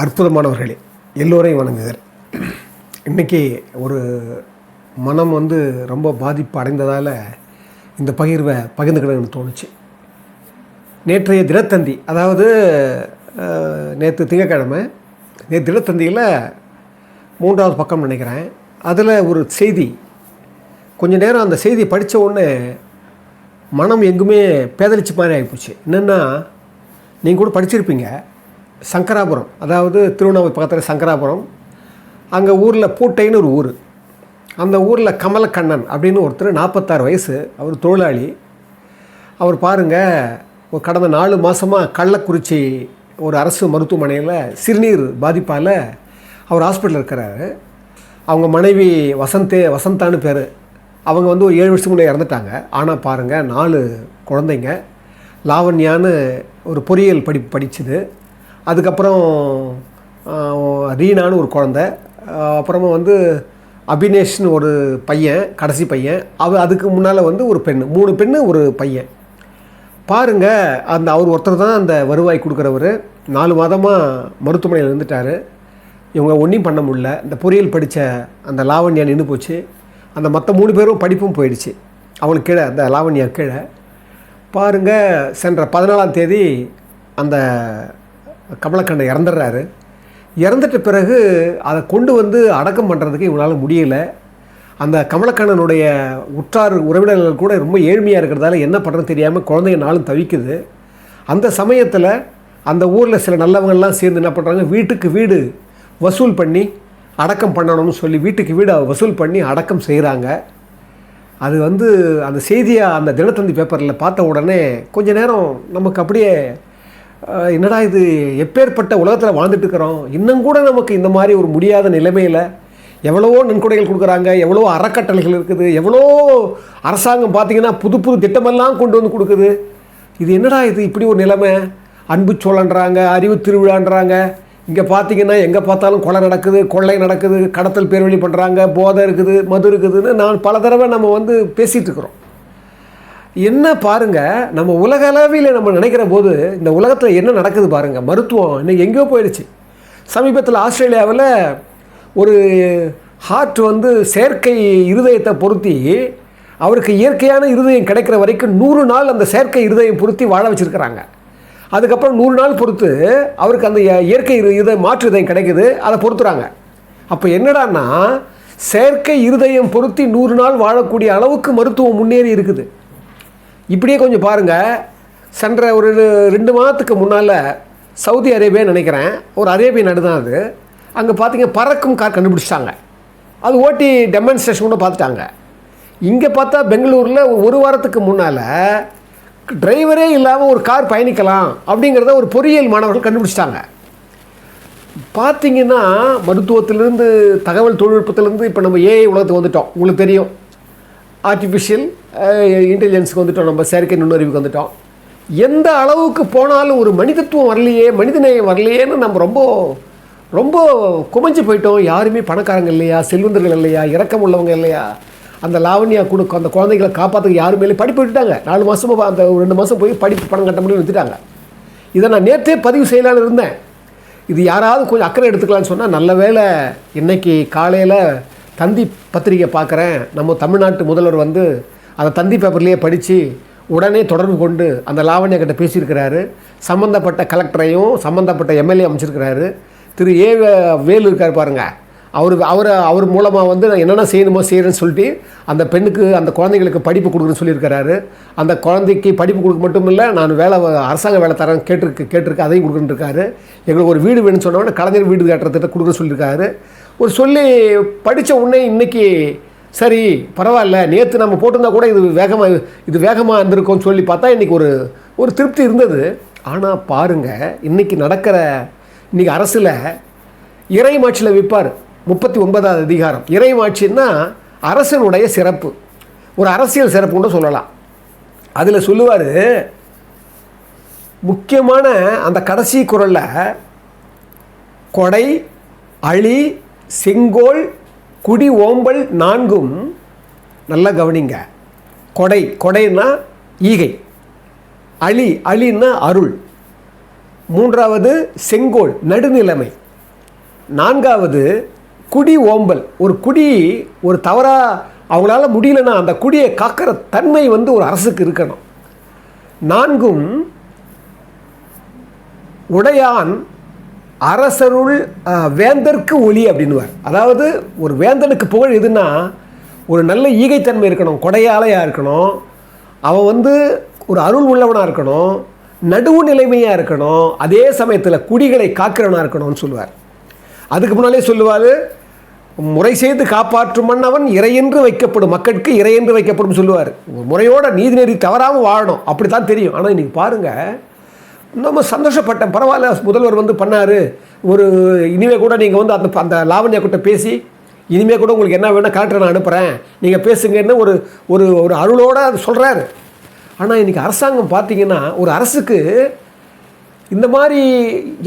அற்புதமானவர்களே எல்லோரையும் வணங்குகிறார் இன்றைக்கி ஒரு மனம் வந்து ரொம்ப பாதிப்பு அடைந்ததால் இந்த பகிர்வை பகிர்ந்துக்கணும்னு தோணுச்சு. நேற்றைய தினத்தந்தி அதாவது நேற்று திங்கக்கிழமை நேற்று தினத்தந்தியில் மூன்றாவது பக்கம் நினைக்கிறேன். அதில் ஒரு செய்தி கொஞ்ச நேரம் அந்த செய்தி படித்த உடனே மனம் எங்குமே பேதலிச்சு மாதிரி ஆகிப்போச்சு என்னென்னா நீங்கள் கூட படிச்சிருப்பீங்க. சங்கராபுரம். அதாவது திருவண்ணாமலை பக்கத்தில் சங்கராபுரம். அங்கே ஊரில் பூட்டைன்னு ஒரு ஊர். அந்த ஊரில் கமலக்கண்ணன் அப்படின்னு ஒருத்தர் நாற்பத்தாறு வயசு அவர் தொழிலாளி. அவர் பாருங்கள் ஒரு கடந்த நாலு மாதமாக கள்ளக்குறிச்சி ஒரு அரசு மருத்துவமனையில் சிறுநீர் பாதிப்பால் அவர் ஹாஸ்பிட்டலில் இருக்கிறாரு. அவங்க மனைவி வசந்தே வசந்தான்னு பேர். அவங்க வந்து ஒரு ஏழு வருஷத்துக்கு முன்னே இறந்துட்டாங்க. ஆனால் பாருங்கள் நாலு குழந்தைங்க. லாவண்யான்னு ஒரு பொறியியல் படிப்பு படிச்சுது. அதுக்கப்புறம் ரீனான்னு ஒரு குழந்த. அப்புறமா வந்து அபினேஷ்னு ஒரு பையன் கடைசி பையன். அவ அதுக்கு முன்னால் வந்து ஒரு பெண் மூணு பெண்ணு ஒரு பையன். பாருங்க அந்த அவர் ஒருத்தர் தான் அந்த வருவாய் கொடுக்குறவர். நாலு மாதமாக மருத்துவமனையில் இருந்துட்டார். இவங்க ஒன்றும் பண்ண முடியல. இந்த பொறியியல் படித்த அந்த லாவண்யா நின்று போச்சு. அந்த மற்ற மூணு பேரும் படிப்பும் போயிடுச்சு. அவளுக்கு கீழே அந்த லாவண்யா கீழே. பாருங்க சென்ற பதினாலாம் தேதி அந்த கமலக்கண்ணன் இறந்துடுறாரு. இறந்துட்ட பிறகு அதை கொண்டு வந்து அடக்கம் பண்ணுறதுக்கு இவங்களால் முடியலை. அந்த கமலக்கண்ணனுடைய உற்றார் உறவினர்கள் கூட ரொம்ப ஏழ்மையாக இருக்கிறதால என்ன பண்ணுறதுன்னு தெரியாமல் குழந்தைங்க நாளும் தவிக்குது. அந்த சமயத்தில் அந்த ஊரில் சில நல்லவங்கள்லாம் சேர்ந்து என்ன பண்ணுறாங்க வீட்டுக்கு வீடு வசூல் பண்ணி அடக்கம் பண்ணணும்னு சொல்லி வீட்டுக்கு வீடு வசூல் பண்ணி அடக்கம் செய்கிறாங்க அது வந்து அந்த செய்தியை அந்த தினத்தந்தி பேப்பரில் பார்த்த உடனே கொஞ்ச நேரம் நமக்கு அப்படியே என்னடா இது எப்பேற்பட்ட உலகத்தில் வாழ்ந்துட்டு இருக்கிறோம்? இன்னும் கூட நமக்கு இந்த மாதிரி ஒரு முடியாத நிலைமையில் எவ்வளவோ நன்கொடைகள் கொடுக்குறாங்க எவ்வளவோ அறக்கட்டளைகள் இருக்குது எவ்வளோ அரசாங்கம் பார்த்திங்கன்னா புது புது திட்டமெல்லாம் கொண்டு வந்து கொடுக்குது. இது என்னடா இது இப்படி ஒரு நிலைமை? அன்பு சோழன்றாங்க அறிவு திருவிழான்றாங்க. இங்கே பார்த்தீங்கன்னா எங்கே பார்த்தாலும் கொலை நடக்குது கொள்ளை நடக்குது கடத்தல் பேர்வழி பண்ணுறாங்க போதை இருக்குது மது இருக்குதுன்னு நான் பல தடவை நம்ம வந்து பேசிகிட்டு இருக்கிறோம். என்ன பாருங்க நம்ம உலக அளவில் நம்ம நினைக்கிற போது இந்த உலகத்தில் என்ன நடக்குது பாருங்க மருத்துவம் இன்னைக்கு எங்கேயோ போயிடுச்சு. சமீபத்தில் ஆஸ்திரேலியாவில் ஒரு ஹார்ட் வந்து செயற்கை இருதயத்தை பொருத்தி அவருக்கு இயற்கையான இருதயம் கிடைக்கிற வரைக்கும் நூறு நாள் அந்த செயற்கை இருதயம் பொருத்தி வாழ வச்சுருக்கிறாங்க. அதுக்கப்புறம் நூறு நாள் பொறுத்து அவருக்கு அந்த இயற்கை இதை மாற்று இதயம் கிடைக்குது அதை பொறுத்துறாங்க அப்போ என்னடான்னா செயற்கை இருதயம் பொருத்தி நூறு நாள் வாழக்கூடிய அளவுக்கு மருத்துவம் முன்னேறி இருக்குது. இப்படியே கொஞ்சம் பாருங்கள் சென்ற ஒரு ரெண்டு மாதத்துக்கு முன்னால் சவுதி அரேபியா நினைக்கிறேன். ஒரு அரேபிய நாடு தான் அது. அங்கே பார்த்தீங்க பறக்கும் கார் கண்டுபிடிச்சிட்டாங்க. அது ஓட்டி டெமான்ஸ்ட்ரேஷன் கூட பார்த்துட்டாங்க. இங்கே பார்த்தா பெங்களூரில் ஒரு வாரத்துக்கு முன்னால் டிரைவரே இல்லாமல் ஒரு கார் பயணிக்கலாம் அப்படிங்கிறத ஒரு பொறியியல் மாணவர்கள் கண்டுபிடிச்சிட்டாங்க. பார்த்தீங்கன்னா மருத்துவத்திலேருந்து தகவல் தொழில்நுட்பத்திலேருந்து இப்போ நம்ம ஏஐ உலகத்துக்கு வந்துட்டோம். உங்களுக்கு தெரியும். ஆர்டிஃபிஷியல் இன்டெலிஜென்ஸுக்கு eh, வந்துட்டோம் நம்ம செயற்கை நுண்ணறிவுக்கு வந்துட்டோம். எந்த அளவுக்கு போனாலும் ஒரு மனிதத்துவம் வரலையே மனிதநேயம் வரலையேன்னு நம்ம ரொம்ப ரொம்ப குமைஞ்சு போயிட்டோம். யாருமே பணக்காரங்க இல்லையா செல்வந்தர்கள் இல்லையா இறக்கம் உள்ளவங்க இல்லையா? அந்த லாவண்யா கொடுக்க அந்த குழந்தைகளை காப்பாற்றுக்க யாருமே இல்லை படிப்பு விட்டுட்டாங்க. நாலு மாதமாக அந்த ரெண்டு மாதம் போய் படிப்பு பணம் கட்ட முடியும் விட்டுட்டாங்க. இதை நான் நேற்றே பதிவு செய்யலான்னு இருந்தேன். இது யாராவது கொஞ்சம் அக்கறை எடுத்துக்கலான்னு சொன்னால் நல்ல வேளை இன்றைக்கி காலையில் தந்தி பத்திரிகை பார்க்குறேன். நம்ம தமிழ்நாட்டு முதல்வர் வந்து அதை தந்தி பேப்பர்லேயே படித்து உடனே தொடர்பு கொண்டு அந்த லாவண்யா கிட்ட பேசியிருக்கிறாரு. சம்மந்தப்பட்ட கலெக்டரையும் சம்மந்தப்பட்ட எம்எல்ஏ அமைச்சிருக்கிறாரு. திரு ஏ வே- வேலு இருக்கார் பாருங்கள் அவர் அவர் அவர் மூலமாக வந்து நான் என்னென்ன செய்யணுமோ செய்கிறேன்னு சொல்லிட்டு அந்த பெண்ணுக்கு அந்த குழந்தைங்களுக்கு படிப்பு கொடுக்குறேன்னு சொல்லியிருக்கிறாரு. அந்த குழந்தைக்கு படிப்பு கொடுக்க மட்டும் இல்லை நான் வேலை அரசாங்க வேலை தரேன் கேட்டிருக்கு கேட்டிருக்கு அதையும் கொடுக்குன்னு இருக்காரு. எங்களுக்கு ஒரு வீடு வேணும்னு சொன்னோடனே கலைஞர் வீடு கட்டுறதுக்கு கொடுக்குறேன்னு சொல்லியிருக்காரு. ஒரு சொல்லி படித்த உடனே இன்னைக்கு சரி பரவாயில்ல நேற்று நம்ம போட்டிருந்தா கூட இது வேகமாக இது வேகமாக இருந்திருக்கும்னு சொல்லி பார்த்தா இன்றைக்கி ஒரு ஒரு திருப்தி இருந்தது. ஆனால் பாருங்கள் இன்றைக்கி நடக்கிற இன்றைக்கி அரசில் இறைமாட்சியில் விற்பார் முப்பத்தி ஒன்பதாவது அதிகாரம் இறைமாட்சின்னா அரசனுடைய சிறப்பு. ஒரு அரசியல் சிறப்புன்னு கூட சொல்லலாம். அதில் சொல்லுவார் முக்கியமான அந்த கடைசி குரலில் கொடை அழி செங்கோல் குடி ஓம்பல் நான்கும் நல்லா கவனிங்க. கொடை கொடைன்னா ஈகை. அழி அழின்னா அருள். மூன்றாவது செங்கோல் நடுநிலைமை. நான்காவது குடி ஓம்பல். ஒரு குடி ஒரு தவறாக அவங்களால முடியலன்னா அந்த குடியை காக்கிற தன்மை வந்து ஒரு அரசுக்கு இருக்கணும். நான்கும் உடையான் அரசருள் வேந்தற்கு வேந்தர்க்கு ஒளி அப்படின்னுவார். அதாவது ஒரு வேந்தனுக்கு புகழ் எதுன்னா ஒரு நல்ல ஈகைத்தன்மை இருக்கணும் கொடையாளையாக இருக்கணும் அவன் வந்து ஒரு அருள் உள்ளவனாக இருக்கணும் நடுவு நிலைமையாக இருக்கணும் அதே சமயத்தில் குடிகளை காக்கிறவனாக இருக்கணும்னு சொல்லுவார். அதுக்கு முன்னாலே சொல்லுவார் முறை செய்து காப்பாற்றும் மன்னவன் இறையென்று வைக்கப்படும் மக்களுக்கு இறையென்று வைக்கப்படும் சொல்லுவார். முறையோட நீதிநெறி தவறாமல் வாழணும் அப்படி தான் தெரியும். ஆனால் இன்றைக்கி பாருங்கள் நம்ம சந்தோஷப்பட்டேன். பரவாயில்ல முதல்வர் வந்து பண்ணார். ஒரு இனிமேல் கூட நீங்கள் வந்து அந்த அந்த லாவண்யா கிட்ட பேசி இனிமேல் கூட உங்களுக்கு என்ன வேணும் கலெக்டர் நான் அனுப்புகிறேன் நீங்கள் பேசுங்கன்னு ஒரு ஒரு ஒரு அருளோடு அது சொல்கிறாரு ஆனால் இன்றைக்கி அரசாங்கம் பார்த்தீங்கன்னா ஒரு அரசுக்கு இந்த மாதிரி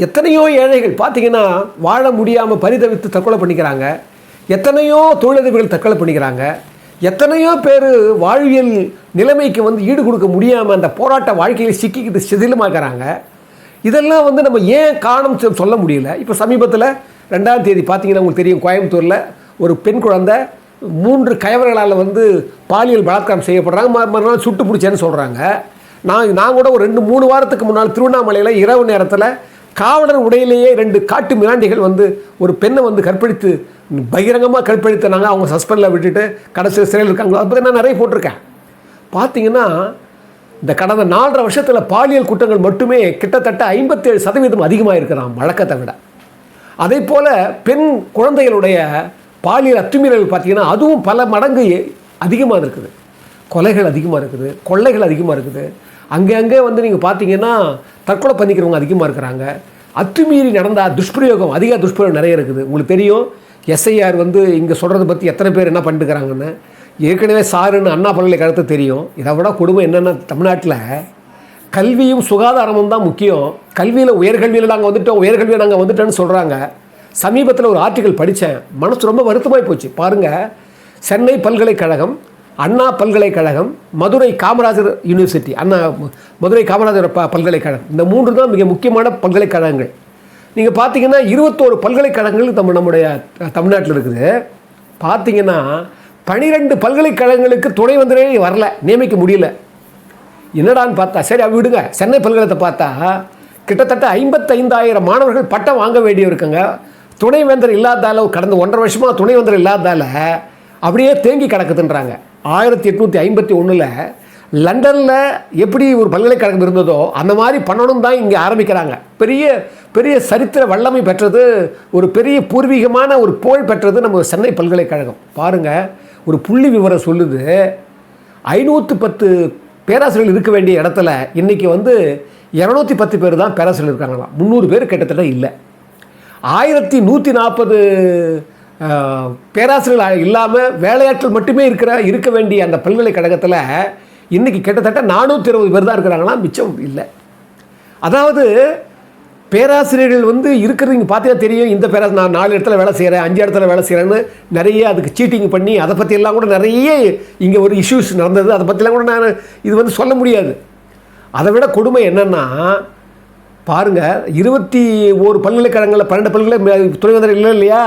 எத்தனையோ ஏழைகள் பார்த்தீங்கன்னா வாழ முடியாமல் பரிதவித்து தற்கொலை பண்ணிக்கிறாங்க. எத்தனையோ தொழிலதிபர்கள் தற்கொலை பண்ணிக்கிறாங்க. எத்தனையோ பேர் வாழ்வியல் நிலைமைக்கு வந்து ஈடு கொடுக்க முடியாமல் அந்த போராட்ட வாழ்க்கையில் சிக்கிக்கிட்டு சிதிலமாக்குறாங்க இதெல்லாம் வந்து நம்ம ஏன் காரணம் சொல்ல முடியல. இப்போ சமீபத்தில் ரெண்டாம் தேதி பார்த்தீங்கன்னா உங்களுக்கு தெரியும் கோயம்புத்தூரில் ஒரு பெண் குழந்தை மூன்று கயவர்களால் வந்து பாலியல் பலாத்காரம் செய்யப்படுறாங்க. மறு- மறுநாள் சுட்டு பிடிச்சேன்னு சொல்கிறாங்க நான் நான் கூட ஒரு ரெண்டு மூணு வாரத்துக்கு முன்னால் திருவண்ணாமலையில் இரவு நேரத்தில் காவலர் உடையிலேயே ரெண்டு காட்டு மிராண்டிகள் வந்து ஒரு பெண்ணை வந்து கற்பழித்து பகிரங்கமாக கற்பழித்தனாங்க. அவங்க சஸ்பெண்டில் விட்டுட்டு கடைசியில் சிறையில் இருக்காங்க அதை பற்றி நான் நிறைய போட்டிருக்கேன். பார்த்தீங்கன்னா இந்த கடந்த நாலரை வருஷத்தில் பாலியல் குற்றங்கள் மட்டுமே கிட்டத்தட்ட ஐம்பத்தேழு சதவீதம் அதிகமாக இருக்கிறான் வழக்கத்தை விட. அதே போல் பெண் குழந்தைகளுடைய பாலியல் அத்துமீறல் பார்த்தீங்கன்னா அதுவும் பல மடங்கு அதிகமாக இருக்குது. கொலைகள் அதிகமாக இருக்குது கொள்ளைகள் அதிகமாக இருக்குது. அங்கே அங்கே வந்து நீங்கள் பார்த்தீங்கன்னா தற்கொலை பண்ணிக்கிறவங்க அதிகமாக இருக்கிறாங்க. அத்துமீறி நடந்தால் துஷ்பிரயோகம் அதிக துஷ்பிரயோகம் நிறைய இருக்குது. உங்களுக்கு தெரியும் எஸ்ஐஆர் வந்து இங்கே சொல்கிறத பற்றி எத்தனை பேர் என்ன பண்ணிட்டுக்கிறாங்கன்னு ஏற்கனவே சாருன்னு அண்ணா பல்கலைக்கழகத்தை தெரியும். இதை விட கொடுமை என்னென்னா தமிழ்நாட்டில் கல்வியும் சுகாதாரமும் தான் முக்கியம். கல்வியில் உயர்கல்வியில் நாங்கள் வந்துட்டோம் உயர்கல்வியில் நாங்கள் வந்துட்டோன்னு சொல்கிறாங்க சமீபத்தில் ஒரு ஆர்டிக்கல் படித்தேன் மனசு ரொம்ப வருத்தமாகி போச்சு. பாருங்கள் சென்னை பல்கலைக்கழகம் அண்ணா பல்கலைக்கழகம் மதுரை காமராஜர் யூனிவர்சிட்டி அண்ணா மதுரை காமராஜர் ப பல்கலைக்கழகம். இந்த மூன்று தான் மிக முக்கியமான பல்கலைக்கழகங்கள். நீங்கள் பார்த்தீங்கன்னா இருபத்தோரு பல்கலைக்கழகங்கள் நம்ம நம்முடைய தமிழ்நாட்டில் இருக்குது. பார்த்தீங்கன்னா பனிரெண்டு பல்கலைக்கழகங்களுக்கு துணை வந்தரே வரல நியமிக்க முடியல. என்னடான்னு பார்த்தா சரி அப்ப விடுங்க. சென்னை பல்கலத்தை பார்த்தா கிட்டத்தட்ட ஐம்பத்தைந்தாயிரம் மாணவர்கள் பட்டம் வாங்க வேண்டிய இருக்குங்க துணைவேந்தர் இல்லாதால கடந்த ஒன்றரை வருஷமாக துணைவேந்தர் இல்லாதால அப்படியே தேங்கி கிடக்குதுன்றாங்க. ஆயிரத்தி எட்நூற்றி ஐம்பத்தி ஒன்றில் லண்டனில் எப்படி ஒரு பல்கலைக்கழகம் இருந்ததோ அந்த மாதிரி பண்ணணும் தான் இங்கே ஆரம்பிக்கிறாங்க. பெரிய பெரிய சரித்திர வல்லமை பெற்றது ஒரு பெரிய பூர்வீகமான ஒரு புகழ் பெற்றது நம்ம சென்னை பல்கலைக்கழகம். பாருங்கள் ஒரு புள்ளி விவரம் சொல்லுது. ஐநூற்று பத்து பேராசிரியர்கள் இருக்க வேண்டிய இடத்துல இன்றைக்கி வந்து இரநூத்தி பத்து பேர் தான் பேராசிரியர் இருக்காங்களாம். முந்நூறு பேர் கிட்டத்தட்ட இல்லை. ஆயிரத்தி நூற்றி நாற்பது பேராசிரியர்கள் இல்லாமல் வேலையாட்கள் மட்டுமே இருக்கிற இருக்க வேண்டிய அந்த பல்கலைக்கழகத்தில் இன்றைக்கி கிட்டத்தட்ட நானூற்றி இருபது பேர் தான் இருக்கிறாங்களா மிச்சம் இல்லை. அதாவது பேராசிரியர்கள் வந்து இருக்கிறது இங்கே பார்த்தா தெரியும். இந்த பேரா நான் நாலு இடத்துல வேலை செய்கிறேன் அஞ்சு இடத்துல வேலை செய்கிறேன்னு நிறைய அதுக்கு சீட்டிங் பண்ணி அதை பற்றியெல்லாம் கூட நிறைய இங்கே ஒரு இஷ்யூஸ் நடந்தது. அதை பற்றிலாம் கூட நான் இது வந்து சொல்ல முடியாது. அதை விட கொடுமை என்னென்னா பாருங்கள் இருபத்தி ஓரு பல்கலைக்கழகங்களில் பன்னெண்டு பல்கலை துணைவேந்தர் இல்லை இல்லையா?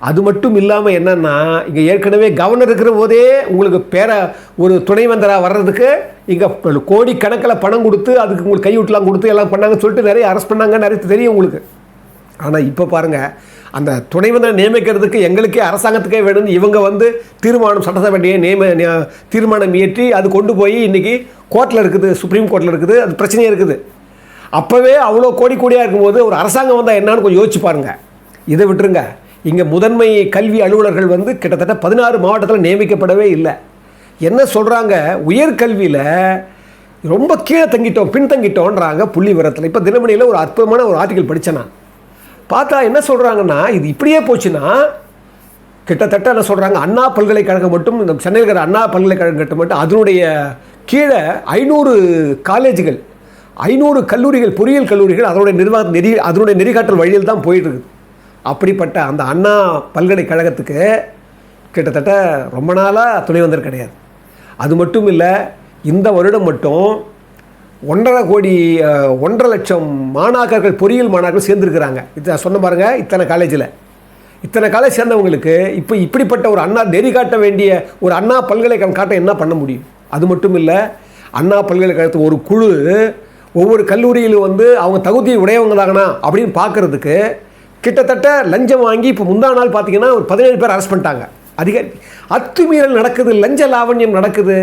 அது மட்டும் இல்லாமல் என்னென்னா இங்கே ஏற்கனவே கவர்னர் இருக்கிற போதே உங்களுக்கு பேர ஒரு துணைவேந்தராக வர்றதுக்கு இங்கே கோடி கணக்கில் பணம் கொடுத்து அதுக்கு உங்களுக்கு கைவிட்டுலாம் கொடுத்து எல்லாம் பண்ணாங்கன்னு சொல்லிட்டு நிறைய அரெஸ்ட் பண்ணாங்க நிறைய தெரியும் உங்களுக்கு. ஆனால் இப்போ பாருங்கள் அந்த துணைவேந்தரை நியமிக்கிறதுக்கு எங்களுக்கே அரசாங்கத்துக்கே வேணும்னு இவங்க வந்து தீர்மானம் சட்டசபையை நியம நிய- தீர்மானம் இயற்றி அது கொண்டு போய் இன்றைக்கி கோர்ட்டில் இருக்குது சுப்ரீம் கோர்ட்டில் இருக்குது அது பிரச்சனையாக இருக்குது. அப்போவே அவ்வளோ கோடி கோடியாக இருக்கும்போது ஒரு அரசாங்கம் வந்தால் என்னன்னு கொஞ்சம் யோசிச்சு பாருங்கள் இதை விட்டுருங்க. இங்கே முதன்மை கல்வி அலுவலர்கள் வந்து கிட்டத்தட்ட பதினாறு மாவட்டத்தில் நியமிக்கப்படவே இல்லை. என்ன சொல்கிறாங்க உயர்கல்வியில் ரொம்ப கீழே தங்கிட்டோம் பின்தங்கிட்டோன்றாங்க புள்ளி விவரத்தில் இப்போ தினமணியில் ஒரு அற்புதமான ஒரு ஆர்டிக்கல் படித்தேன் நான். பார்த்தா என்ன சொல்கிறாங்கன்னா இது இப்படியே போச்சுன்னா கிட்டத்தட்ட என்ன சொல்கிறாங்க அண்ணா பல்கலைக்கழகம் மட்டும் இந்த சென்னையில் இருக்கிற அண்ணா பல்கலைக்கழகம் மட்டும் அதனுடைய கீழே ஐநூறு காலேஜுகள் ஐநூறு கல்லூரிகள் பொறியியல் கல்லூரிகள் அதனுடைய நிர்வாக நெறி அதனுடைய நெறிகாட்டல் வழியில் தான் போயிட்டு இருக்குது. அப்படிப்பட்ட அந்த அண்ணா பல்கலைக்கழகத்துக்கு கிட்டத்தட்ட ரொம்ப நாளாக துணை வந்தர் கிடையாது. அது மட்டும் இல்லை இந்த வருடம் மட்டும் ஒன்றரை கோடி ஒன்றரை லட்சம் மாணாக்கர்கள் பொறியியல் மாணாக்கர்கள் சேர்ந்துருக்கிறாங்க. இது சொன்ன பாருங்கள் இத்தனை காலேஜில். இத்தனை காலேஜ் சேர்ந்தவங்களுக்கு இப்போ இப்படிப்பட்ட ஒரு அண்ணா நெறி காட்ட வேண்டிய ஒரு அண்ணா பல்கலைக்கழகம் காட்ட என்ன பண்ண முடியும்? அது மட்டும் இல்லை அண்ணா பல்கலைக்கழகத்து ஒரு குழு ஒவ்வொரு கல்லூரியிலும் வந்து அவங்க தகுதியை உடையவங்க தாங்கண்ணா அப்படின்னு பார்க்குறதுக்கு கிட்டத்தட்ட லஞ்சம் வாங்கி இப்போ முந்தா நாள் பார்த்தீங்கன்னா ஒரு பதினேழு பேர் அரெஸ்ட் பண்ணிட்டாங்க. அதிகாரி அத்துமீறல் நடக்குது லஞ்ச லாவண்யம் நடக்குது.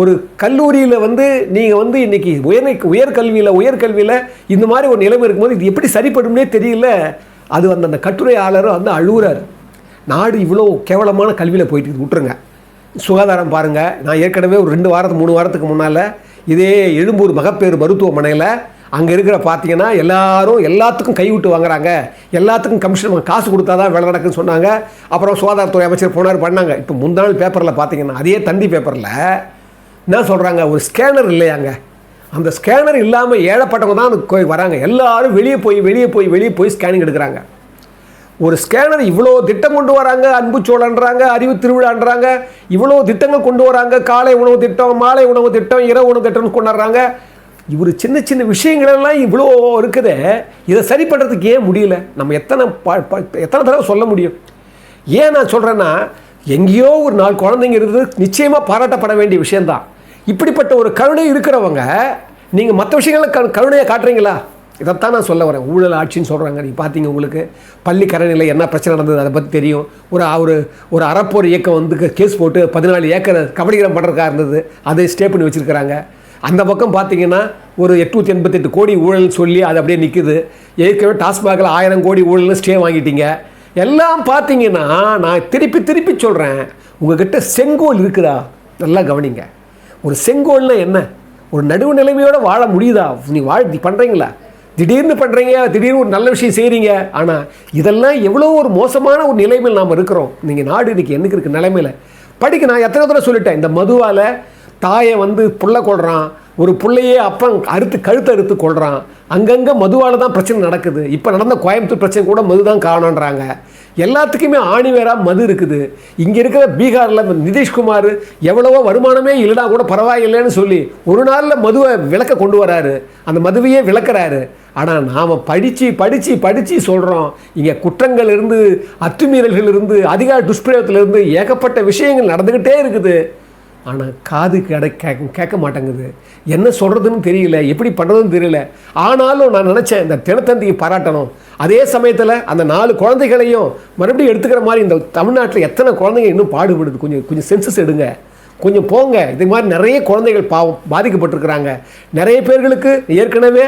ஒரு கல்லூரியில் வந்து நீங்கள் வந்து இன்றைக்கி உயர் உயர்கல்வியில் உயர்கல்வியில் இந்த மாதிரி ஒரு நிலைமை இருக்கும்போது இது எப்படி சரிப்படும்னே தெரியல. அது வந்து அந்த கட்டுரையாளரும் வந்து அழுகுறாரு நாடு இவ்வளோ கேவலமான கல்வியில் போயிட்டு விட்டுருங்க. சுகாதாரம் பாருங்கள் நான் ஏற்கனவே ஒரு ரெண்டு வாரத்துக்கு மூணு வாரத்துக்கு முன்னால் இதே எழும்பூர் மகப்பேறு மருத்துவமனையில் அங்கே இருக்கிற பார்த்தீங்கன்னா எல்லாரும் எல்லாத்துக்கும் கைவிட்டு வாங்குறாங்க. எல்லாத்துக்கும் கமிஷன் காசு கொடுத்தா தான் வேலை நடக்குன்னு சொன்னாங்க. அப்புறம் சுகாதாரத்துறை அமைச்சர் போனார் பண்ணாங்க. இப்போ முந்தாள் பேப்பரில் பார்த்தீங்கன்னா அதே தந்தி பேப்பரில் என்ன சொல்கிறாங்க ஒரு ஸ்கேனர் இல்லையாங்க. அந்த ஸ்கேனர் இல்லாமல் ஏழப்பட்டவங்க தான் அந்த கோயில் வராங்க. எல்லாரும் வெளியே போய் வெளியே போய் வெளியே போய் ஸ்கேனிங் எடுக்கிறாங்க. ஒரு ஸ்கேனர் இவ்வளோ திட்டம் கொண்டு வராங்க. அன்பு சோழன்றாங்க அறிவு திருவிழான்றாங்க. இவ்வளோ திட்டங்கள் கொண்டு வராங்க. காலை உணவு திட்டம் மாலை உணவு திட்டம் இரவு உணவு திட்டம்னு கொண்டாடுறாங்க. இவர் சின்ன சின்ன விஷயங்களெல்லாம் இவ்வளோ இருக்குது இதை சரி பண்ணுறதுக்கு ஏன் முடியல? நம்ம எத்தனை ப- ப- எத்தனை தடவை சொல்ல முடியும்? ஏன் நான் சொல்கிறேன்னா எங்கேயோ ஒரு நாலு குழந்தைங்க இருந்தது நிச்சயமாக பாராட்டப்பட வேண்டிய விஷயந்தான் இப்படிப்பட்ட ஒரு கருணை இருக்கிறவங்க நீங்கள் மற்ற விஷயங்களை க கருணையை காட்டுறீங்களா? இதைத்தான் நான் சொல்ல வரேன். ஊழல் ஆட்சின்னு சொல்கிறாங்க நீங்கள் பார்த்தீங்க உங்களுக்கு. பள்ளி கரணையில் என்ன பிரச்சனை நடந்தது அதை பற்றி தெரியும். ஒரு ஒரு ஒரு அறப்போர் இயக்கம் வந்து கேஸ் போட்டு பதினாலு ஏக்கர் கபடிகரம் பண்ணுறதுக்காக இருந்தது. அதை ஸ்டே பண்ணி வச்சுருக்கிறாங்க. அந்த பக்கம் பார்த்தீங்கன்னா ஒரு எட்நூற்றி எண்பத்தெட்டு கோடி ஊழல் சொல்லி அது அப்படியே நிற்குது ஏற்கனவே டாஸ்மாகில் ஆயிரம் கோடி ஊழல்னு ஸ்டே வாங்கிட்டீங்க. எல்லாம் பார்த்தீங்கன்னா நான் திருப்பி திருப்பி சொல்கிறேன் உங்ககிட்ட செங்கோல் இருக்குதா நல்லா கவனிங்க. ஒரு செங்கோல்னால் என்ன? ஒரு நடுவு நிலைமையோடு வாழ முடியுதா? நீ வாழ் நீ பண்ணுறீங்களா திடீர்னு பண்ணுறீங்க திடீர்னு ஒரு நல்ல விஷயம் செய்கிறீங்க ஆனால் இதெல்லாம் எவ்வளோ ஒரு மோசமான ஒரு நிலைமையில் நாம் இருக்கிறோம். நீங்கள் நாடு இன்றைக்கி என்னைக்கு இருக்க நிலைமையில்? படிக்க நான் எத்தனை தடவை சொல்லிட்டேன் இந்த மதுவால் தாயை வந்து புள்ள கொள்றான் ஒரு பிள்ளையே அப்பன் அறுத்து கழுத்து அறுத்து கொள்றான் அங்கங்கே மதுவால் தான் பிரச்சனை நடக்குது. இப்போ நடந்த கோயம்புத்தூர் பிரச்சனை கூட மது தான் காரணன்றாங்க எல்லாத்துக்குமே ஆணி வேறா மது இருக்குது. இங்கே இருக்கிற பீகாரில் நிதிஷ்குமார் எவ்வளவோ வருமானமே இல்லைனா கூட பரவாயில்லைன்னு சொல்லி ஒரு நாளில் மதுவை விளக்க கொண்டு வராரு. அந்த மதுவையே விளக்குறாரு. ஆனால் நாம் படித்து படித்து படித்து சொல்கிறோம் இங்கே குற்றங்கள் இருந்து அத்துமீறல்கள் இருந்து அதிகார துஷ்பிரயோகத்திலிருந்து ஏகப்பட்ட விஷயங்கள் நடந்துக்கிட்டே இருக்குது. ஆனால் காது கிடை கேட்க கேட்க மாட்டேங்குது என்ன சொல்கிறதுன்னு தெரியல எப்படி பண்ணுறதுன்னு தெரியல. ஆனாலும் நான் நினச்சேன் இந்த தினத்தந்தியை பாராட்டணும். அதே சமயத்தில் அந்த நாலு குழந்தைகளையும் மறுபடியும் எடுத்துக்கிற மாதிரி இந்த தமிழ்நாட்டில் எத்தனை குழந்தைங்க இன்னும் பாடுபடுது? கொஞ்சம் கொஞ்சம் சென்சஸ் எடுங்க. கொஞ்சம் போங்க. இது மாதிரி நிறைய குழந்தைகள் பாவம் பாதிக்கப்பட்டிருக்கிறாங்க. நிறைய பேர்களுக்கு ஏற்கனவே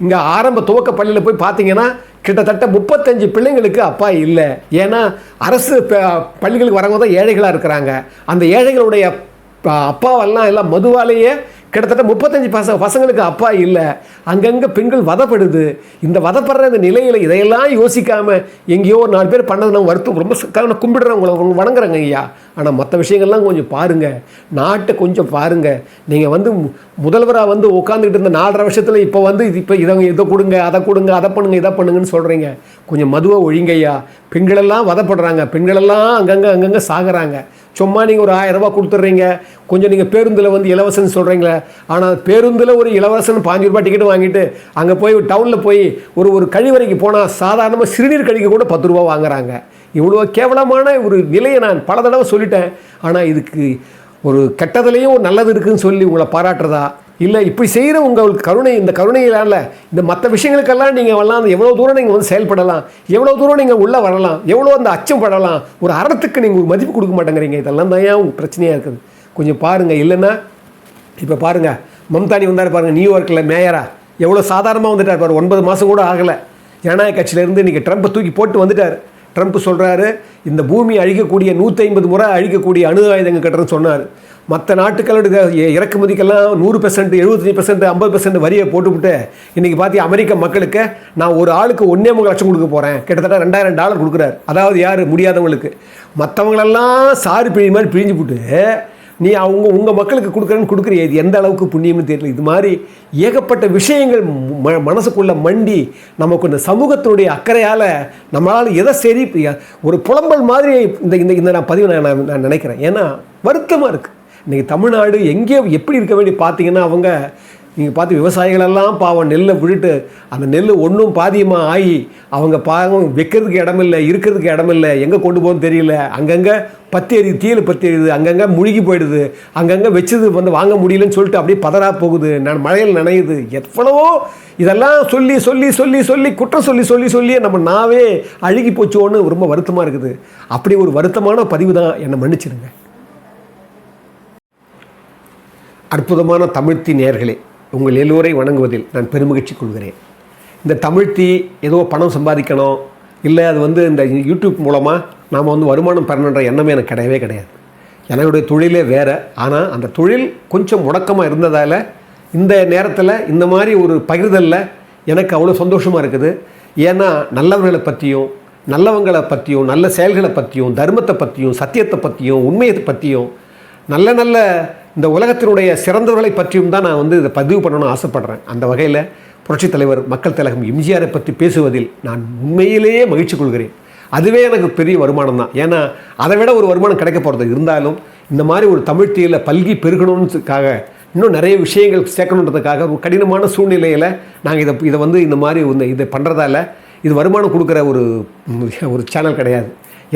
இங்கே ஆரம்ப துவக்க பள்ளியில் போய் பார்த்தீங்கன்னா கிட்டத்தட்ட முப்பத்தஞ்சு பிள்ளைங்களுக்கு அப்பா இல்லை. ஏன்னா அரசு ப- பள்ளிகளுக்கு வரவங்க தான் ஏழைகளாக இருக்கிறாங்க. அந்த ஏழைகளுடைய அப்பாவெல்லாம் எல்லாம் மதுவாலேயே கிட்டத்தட்ட முப்பத்தஞ்சு பச பசங்களுக்கு அப்பா இல்லை. அங்கங்கே பெண்கள் வதப்படுது. இந்த வதப்படுற இந்த நிலையில் இதையெல்லாம் யோசிக்காமல் எங்கேயோ ஒரு நாலு பேர் பண்ணது நம்ம வருத்தம். ரொம்ப காரணம் கும்பிடுறேன் உங்களை உங்களை வணங்குறேங்க ஐயா. ஆனால் மற்ற விஷயங்கள்லாம் கொஞ்சம் பாருங்கள் நாட்டை கொஞ்சம் பாருங்கள் நீங்கள் வந்து மு- முதல்வராக வந்து உட்காந்துக்கிட்டு இருந்த நாலரை வருஷத்தில் இப்போ வந்து இது இப்போ இதை இதை கொடுங்க அதை கொடுங்க அதை பண்ணுங்க இதை பண்ணுங்கன்னு சொல்கிறீங்க கொஞ்சம் மதுவை ஒழிங்கய்யா பெண்களெல்லாம் வதப்படுறாங்க. பெண்களெல்லாம் அங்கங்கே அங்கங்கே சாகுறாங்க. சும்மா நீங்கள் ஒரு ஆயிரரூபா கொடுத்துட்றீங்க கொஞ்சம் நீங்கள் பேருந்தில் வந்து இலவசம்னு சொல்கிறீங்களே ஆனால் பேருந்தில் ஒரு இலவசம் பாஞ்சு ரூபாய் டிக்கெட் வாங்கிட்டு அங்கே போய் டவுனில் போய் ஒரு ஒரு கழிவறைக்கு போனால் சாதாரணமாக சிறுநீர் கழிக்க கூட பத்து ரூபா வாங்குறாங்க. இவ்வளோ கேவலமான ஒரு நிலையை நான் பல தடவை சொல்லிட்டேன். ஆனால் இதுக்கு ஒரு கெட்டதுலேயும் ஒரு நல்லது இருக்குதுன்னு சொல்லி உங்களை பாராட்டுறதா? இல்லை இப்படி செய்கிற உங்களுக்கு கருணை இந்த கருணையிலால இந்த மற்ற விஷயங்களுக்கெல்லாம் நீங்கள் வரலாம் எவ்வளோ தூரம் நீங்கள் வந்து செயல்படலாம் எவ்வளோ தூரம் நீங்கள் உள்ளே வரலாம் எவ்வளோ அந்த அச்சம் படலாம் ஒரு அறத்துக்கு நீங்கள் ஒரு மதிப்பு கொடுக்க மாட்டேங்கிறீங்க. இதெல்லாம் தான் ஏன் பிரச்சனையாக இருக்குது? கொஞ்சம் பாருங்கள் இல்லைன்னா இப்போ பாருங்கள் மம்தானி வந்தார் பாருங்கள் நியூயார்க்கில் மேயராக எவ்வளோ சாதாரணமாக வந்துட்டார் பாரு ஒன்பது மாதம் கூட ஆகலை. ஜனநாயக கட்சியிலேருந்து இன்றைக்கி ட்ரம்ப்பை தூக்கி போட்டு வந்துட்டார். ட்ரம்ப் சொல்கிறாரு இந்த பூமி அழிக்கக்கூடிய நூற்றி ஐம்பது முறை அழிக்கக்கூடிய அணு ஆயுதங்கள் கட்டுறேன்னு சொன்னார். மற்ற நாட்டுக்களோட இறக்குமதிக்கெல்லாம் நூறு பெர்சன்ட் எழுபத்தஞ்சி பெர்சன்ட் ஐம்பது பெர்சன்ட் வரியை போட்டுவிட்டு இன்றைக்கி பார்த்தி அமெரிக்க மக்களுக்கு நான் ஒரு ஆளுக்கு ஒன்றே மூணு லட்சம் கொடுக்க போகிறேன் கிட்டத்தட்ட ரெண்டாயிரம் டாலர் கொடுக்குறாரு. அதாவது யார்? முடியாதவங்களுக்கு. மற்றவங்களெல்லாம் சாறு பிழி மாதிரி பிழிஞ்சு போட்டு நீ அவங்க உங்கள் மக்களுக்கு கொடுக்குறேன்னு கொடுக்குறிய இது எந்த அளவுக்கு புண்ணியம்னு தெரியல. இது மாதிரி ஏகப்பட்ட விஷயங்கள் ம மனசுக்குள்ள மண்டி நமக்கு இந்த சமூகத்தினுடைய அக்கறையால் நம்மளால் எதை சரி ஒரு புலம்பல் மாதிரி இந்த இந்த இந்த நான் பதிவு நான் நான் நான் நினைக்கிறேன். ஏன்னா வருத்தமாக இருக்குது இன்றைக்கி தமிழ்நாடு எங்கே எப்படி இருக்க வேண்டி பார்த்தீங்கன்னா அவங்க நீங்கள் பார்த்து விவசாயிகளெல்லாம் பாவம் நெல்லை விழுட்டு அந்த நெல் ஒன்றும் பாதியமாக ஆகி அவங்க பாவம் வைக்கிறதுக்கு இடமில்லை இருக்கிறதுக்கு இடமில்லை எங்கே கொண்டு போகணும்னு தெரியல. அங்கங்கே பத்தி எரியுது தீயில் பத்தி எரியுது அங்கங்கே முழுகி போயிடுது அங்கங்கே வச்சது வந்து வாங்க முடியலன்னு சொல்லிட்டு அப்படியே பதறா போகுது. நான் மழையில் நனையுது. எவ்வளவோ இதெல்லாம் சொல்லி சொல்லி சொல்லி சொல்லி குற்றம் சொல்லி சொல்லி சொல்லி நம்ம நாவே அழுகி போச்சோன்னு ரொம்ப வருத்தமாக இருக்குது. அப்படி ஒரு வருத்தமான பதிவு தான் என்னை மன்னிச்சிடுங்க. அற்புதமான தமிழ்த்தி நேர்களே உங்கள் எல்லோரை வணங்குவதில் நான் பெருமகிழ்ச்சி கொள்கிறேன். இந்த தமிழ்த்தி ஏதோ பணம் சம்பாதிக்கணும் இல்லை அது வந்து இந்த யூடியூப் மூலமாக நாம் வந்து வருமானம் பெறணுன்ற எண்ணமே எனக்கு கிடையவே கிடையாது. என்னுடைய தொழிலே வேறு ஆனால் அந்த தொழில் கொஞ்சம் முடக்கமாக இருந்ததால் இந்த நேரத்தில் இந்த மாதிரி ஒரு பகிர்தலில் எனக்கு அவ்வளோ சந்தோஷமாக இருக்குது. ஏன்னா நல்லவர்களை பற்றியும் நல்லவங்களை பற்றியும் நல்ல செயல்களை பற்றியும் தர்மத்தை பற்றியும் சத்தியத்தை பற்றியும் உண்மையை பற்றியும் நல்ல நல்ல இந்த உலகத்தினுடைய சிறந்தவர்களை பற்றியும் தான் நான் வந்து இதை பதிவு பண்ணணும்னு ஆசைப்படுறேன். அந்த வகையில் புரட்சித் தலைவர் மக்கள் தலைகம் எம்ஜிஆரை பற்றி பேசுவதில் நான் உண்மையிலேயே மகிழ்ச்சி கொள்கிறேன். அதுவே எனக்கு பெரிய வருமானம் தான். ஏன்னா அதை விட ஒரு வருமானம் கிடைக்க போகிறது இருந்தாலும் இந்த மாதிரி ஒரு தமிழ் தீயில பல்கி பெருகணுன்றதுக்காக இன்னும் நிறைய விஷயங்கள் சேர்க்கணுன்றதுக்காக ஒரு கடினமான சூழ்நிலையில் நாங்கள் இதை இதை வந்து இந்த மாதிரி இந்த இதை பண்ணுறதால இது வருமானம் கொடுக்குற ஒரு ஒரு சேனல் கிடையாது.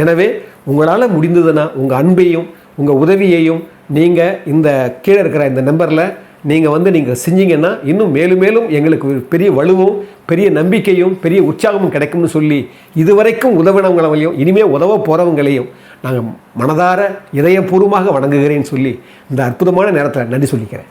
எனவே உங்களால் முடிந்ததுன்னா உங்கள் அன்பையும் உங்கள் உதவியையும் நீங்கள் இந்த கீழே இருக்கிற இந்த நம்பரில் நீங்கள் வந்து நீங்கள் செஞ்சீங்கன்னா இன்னும் மேலும் மேலும் எங்களுக்கு ஒரு பெரிய வலுவும் பெரிய நம்பிக்கையும் பெரிய உற்சாகமும் கிடைக்கும்னு சொல்லி இதுவரைக்கும் உதவினவங்களையும் இனிமேல் உதவ போகிறவங்களையும் நாங்கள் மனதார இதயபூர்வமாக வணங்குகிறேன்னு சொல்லி இந்த அற்புதமான நேரத்தில் நன்றி சொல்லிக்கிறேன்.